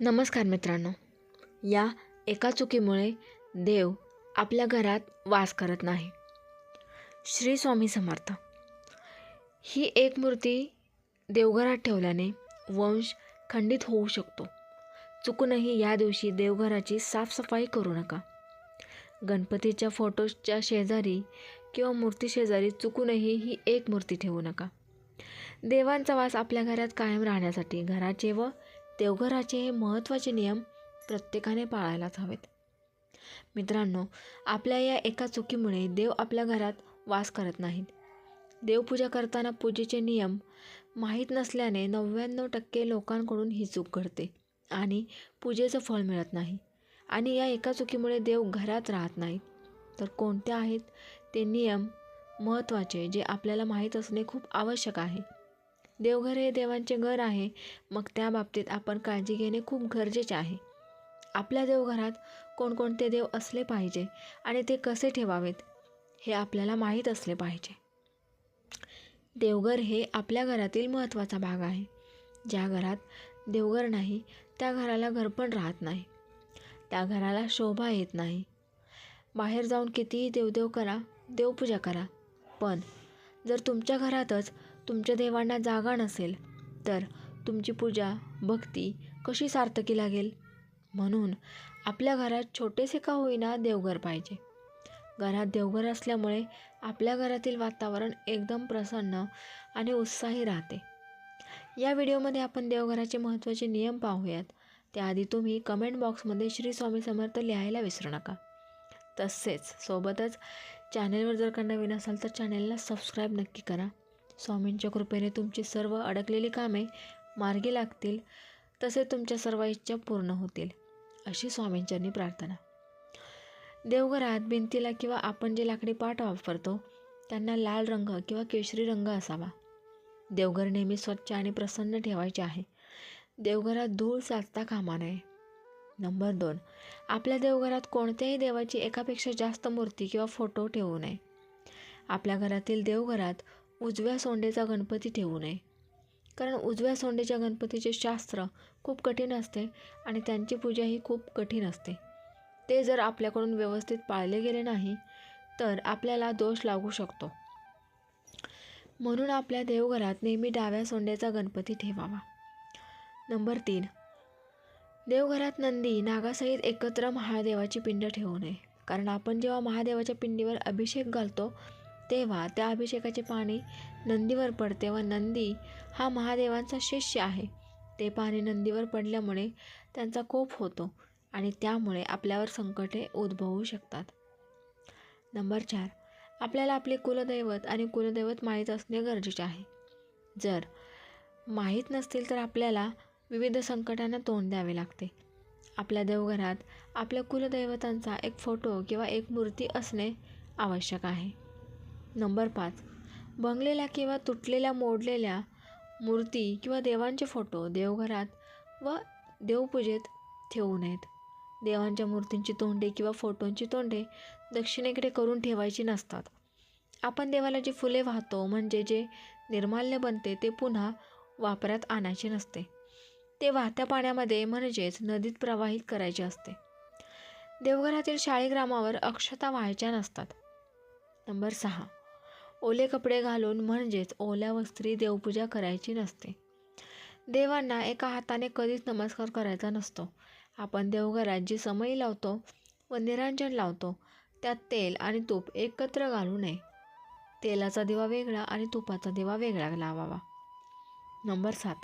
नमस्कार मित्रांनो. या एका चुकीमुळे देव आपल्या घरात वास करत नाही. श्री स्वामी समर्थ. ही एक मूर्ती देवघरात ठेवल्याने वंश खंडित होऊ शकतो. चुकूनही या दिवशी देवघराची साफसफाई करू नका. गणपतीच्या फोटोच्या शेजारी किंवा मूर्ती शेजारी चुकूनही ही एक मूर्ती ठेवू नका. देवांचा वास आपल्या घरात कायम राहण्यासाठी घराचे व देवघराचे हे महत्त्वाचे नियम प्रत्येकाने पाळायलाच हवेत. मित्रांनो आपल्या या एका चुकीमुळे देव आपल्या घरात वास करत नाहीत. देवपूजा करताना पूजेचे नियम माहीत नसल्याने नव्याण्णव टक्के लोकांकडून ही चूक घडते आणि पूजेचं फळ मिळत नाही आणि या एका चुकीमुळे देव घरात राहत नाहीत. तर कोणते आहेत ते नियम महत्त्वाचे जे आपल्याला माहीत असणे खूप आवश्यक आहे? देवघर हे देवांचे घर आहे. मग त्या बाबतीत आपण काळजी घेणे खूप गरजेचे आहे. आपल्या देवघरात कोणकोणते देव असले पाहिजे आणि ते कसे ठेवावेत हे आपल्याला माहीत असले पाहिजे. देवघर हे आपल्या घरातील महत्त्वाचा भाग आहे. ज्या घरात देवघर नाही त्या घराला घर पण राहत नाही. त्या घराला शोभा येत नाही. बाहेर जाऊन कितीही देवदेव करा देवपूजा करा. पण जर तुमच्या घरातच तुमच्या देवांना जागा नसेल तर तुमची पूजा भक्ती कशी सार्थकी लागेल? म्हणून आपल्या घरात छोटेसे का होईना देवघर पाहिजे. घरात देवघर असल्यामुळे आपल्या घरातील वातावरण एकदम प्रसन्न आणि उत्साही राहते. या व्हिडिओमध्ये आपण देवघराचे महत्त्वाचे नियम पाहूयात. त्याआधी तुम्ही कमेंट बॉक्समध्ये श्री स्वामी समर्थ लिहायला विसरू नका. तसेच सोबतच चॅनेलवर जर का नवीन असाल तर चॅनेलला सबस्क्राईब नक्की करा. स्वामींच्या कृपेने तुमची सर्व अडकलेली कामे मार्गी लागतील तसे तुमच्या सर्व इच्छा पूर्ण होतील अशी स्वामींच्यांनी प्रार्थना. देवघरात भिंतीला किंवा आपण जे लाकडी पाट वापरतो त्यांना लाल रंग किंवा केशरी रंग असावा. देवघर नेहमी स्वच्छ आणि प्रसन्न ठेवायचे आहे. देवघरात धूळ साचता कामा नये. नंबर दोन. आपल्या देवघरात कोणत्याही देवाची एकापेक्षा जास्त मूर्ती किंवा फोटो ठेवू नये. आपल्या घरातील देवघरात उजव्या सोंडेचा गणपती ठेवू नये. कारण उजव्या सोंडेच्या गणपतीचे शास्त्र खूप कठीण असते आणि त्यांची पूजा ही खूप कठीण असते. ते जर आपल्याकडून व्यवस्थित पाळले गेले नाही तर आपल्याला दोष लागू शकतो. म्हणून आपल्या देवघरात नेहमी डाव्या सोंड्याचा गणपती ठेवावा. नंबर तीन. देवघरात नंदी नागासहित एकत्र महादेवाची पिंड ठेवू नये. कारण आपण जेव्हा महादेवाच्या पिंडीवर अभिषेक घालतो तेव्हा त्या अभिषेकाचे पाणी नंदीवर पडते व नंदी हा महादेवांचा शिष्य आहे. ते पाणी नंदीवर पडल्यामुळे त्यांचा कोप होतो आणि त्यामुळे आपल्यावर संकटे उद्भवू शकतात. नंबर चार. आपल्याला आपले कुलदैवत आणि कुलदैवत माहीत असणे गरजेचे आहे. जर माहीत नसतील तर आपल्याला विविध संकटांना तोंड द्यावे लागते. आपल्या देवघरात आपल्या कुलदैवतांचा एक फोटो किंवा एक मूर्ती असणे आवश्यक आहे. नंबर पाच. बंगलेल्या किंवा तुटलेल्या मोडलेल्या मूर्ती किंवा देवांचे फोटो देवघरात व देवपूजेत ठेवू नयेत. देवांच्या मूर्तींची तोंडे किंवा फोटोंची तोंडे दक्षिणेकडे करून ठेवायची नसतात. आपण देवाला जी फुले वाहतो म्हणजे जे निर्माल्य बनते ते पुन्हा वापरात आणायचे नसते. ते वाहत्या पाण्यामध्ये म्हणजेच नदीत प्रवाहित करायचे असते. देवघरातील शाळीग्रामावर अक्षता व्हायच्या नसतात. नंबर सहा. ओले कपडे घालून म्हणजेच ओल्या वस्त्री देवपूजा करायची नसते. देवांना एका हाताने कधीच नमस्कार करायचा नसतो. आपण देवघरात जी समई लावतो व निरांजन लावतो त्यात तेल आणि तूप एकत्र घालू नये. तेलाचा दिवा वेगळा आणि तुपाचा दिवा वेगळा लावावा. नंबर सात.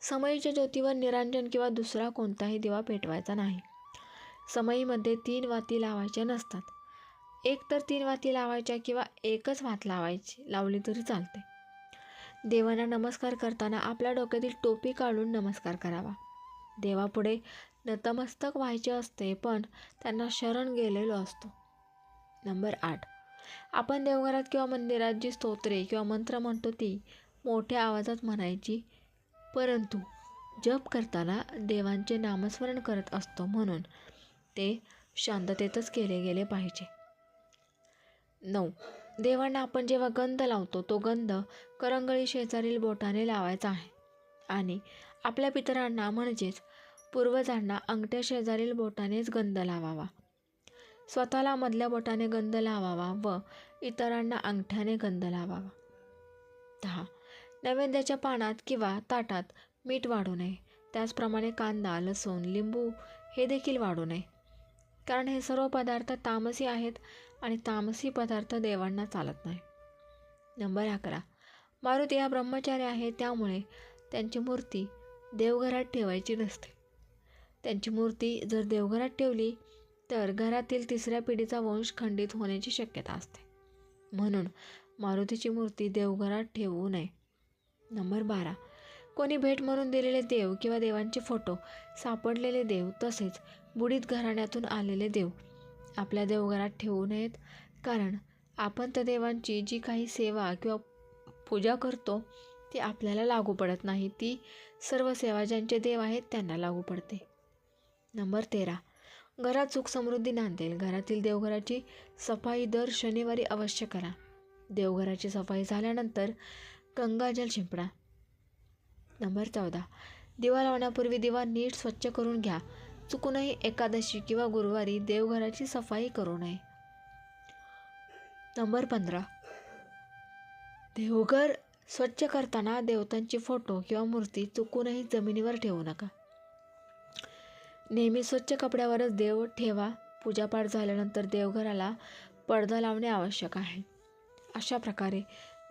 समईच्या ज्योतीवर निरांजन किंवा दुसरा कोणताही दिवा पेटवायचा नाही. समईमध्ये तीन वाती लावायच्या नसतात. एक तर तीन वाती लावायच्या किंवा एकच वात लावायची लावली तरी चालते. देवांना नमस्कार करताना आपल्या डोक्यातील टोपी काढून नमस्कार करावा. देवापुढे नतमस्तक व्हायचे असते पण त्यांना शरण गेलेलो असतो. नंबर आठ. आपण देवघरात किंवा मंदिरात जी स्तोत्रे किंवा मंत्र म्हणतो ती मोठ्या आवाजात म्हणायची परंतु जप करताना देवांचे नामस्मरण करत असतो म्हणून ते शांततेतच केले गेले पाहिजे. नऊ. देवांना आपण जेव्हा गंध लावतो तो गंध करंगळी शेजारील बोटाने लावायचा आहे. आणि आपल्या पितरांना म्हणजेच पूर्वजांना अंगठ्या शेजारील बोटानेच गंध लावावा. स्वतःला मधल्या बोटाने गंध लावावा व इतरांना अंगठ्याने गंध लावावा. दहा. नैवेद्याच्या पानात किंवा ताटात मीठ वाढू नये. त्याचप्रमाणे कांदा लसूण लिंबू हे देखील वाढू नये. कारण हे सर्व पदार्थ तामसी आहेत आणि तामसी पदार्थ देवांना चालत नाही. नंबर अकरा. मारुती हा ब्रह्मचारी आहे त्यामुळे त्यांची मूर्ती देवघरात ठेवायची नसते. त्यांची मूर्ती जर देवघरात ठेवली तर घरातील तिसऱ्या पिढीचा वंश खंडित होण्याची शक्यता असते. म्हणून मारुतीची मूर्ती देवघरात ठेवू नये. नंबर बारा. कोणी भेट म्हणून दिलेले देव किंवा देवांचे फोटो सापडलेले देव तसेच बुडीत घराण्यातून आलेले देव आपल्या देवघरात ठेवू नयेत. कारण आपण त्या देवांची जी काही सेवा किंवा पूजा करतो ती आपल्याला लागू पडत नाही. ती सर्व सेवा ज्यांचे देव आहेत त्यांना लागू पडते. नंबर तेरा. घरात सुख समृद्धी नांदेल. घरातील देवघराची सफाई दर शनिवारी अवश्य करा. देवघराची सफाई झाल्यानंतर गंगाजल शिंपडा. नंबर चौदा. दिवा लावण्यापूर्वी दिवा नीट स्वच्छ करून घ्या. चुकूनही एकादशी किंवा गुरुवारी देवघराची सफाई करू नये. नंबर पंधरा. देवघर स्वच्छ करताना देवतांची फोटो किंवा मूर्ती चुकूनही जमिनीवर ठेवू नका. नेहमी स्वच्छ कपड्यावरच देव ठेवा. पूजापाठ झाल्यानंतर देवघराला पडदा लावणे आवश्यक आहे. अशा प्रकारे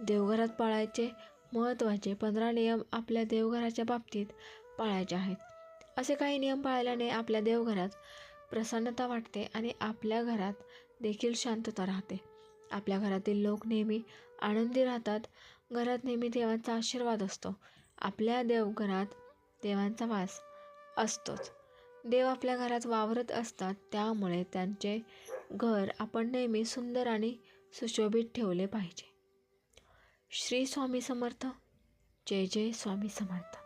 देवघरात पाळायचे महत्त्वाचे पंधरा नियम आपल्या देवघराच्या बाबतीत पाळायचे आहेत. असे काही नियम पाळल्याने आपल्या देवघरात प्रसन्नता वाटते आणि आपल्या घरात देखील शांतता राहते. आपल्या घरातील लोक नेहमी आनंदी राहतात. घरात नेहमी देवांचा आशीर्वाद असतो. आपल्या देवघरात देवांचा वास असतोच. देव आपल्या घरात वावरत असतात. त्यामुळे त्यांचे घर आपण नेहमी सुंदर आणि सुशोभित ठेवले पाहिजे. श्री स्वामी समर्थ. जय जय स्वामी समर्थ.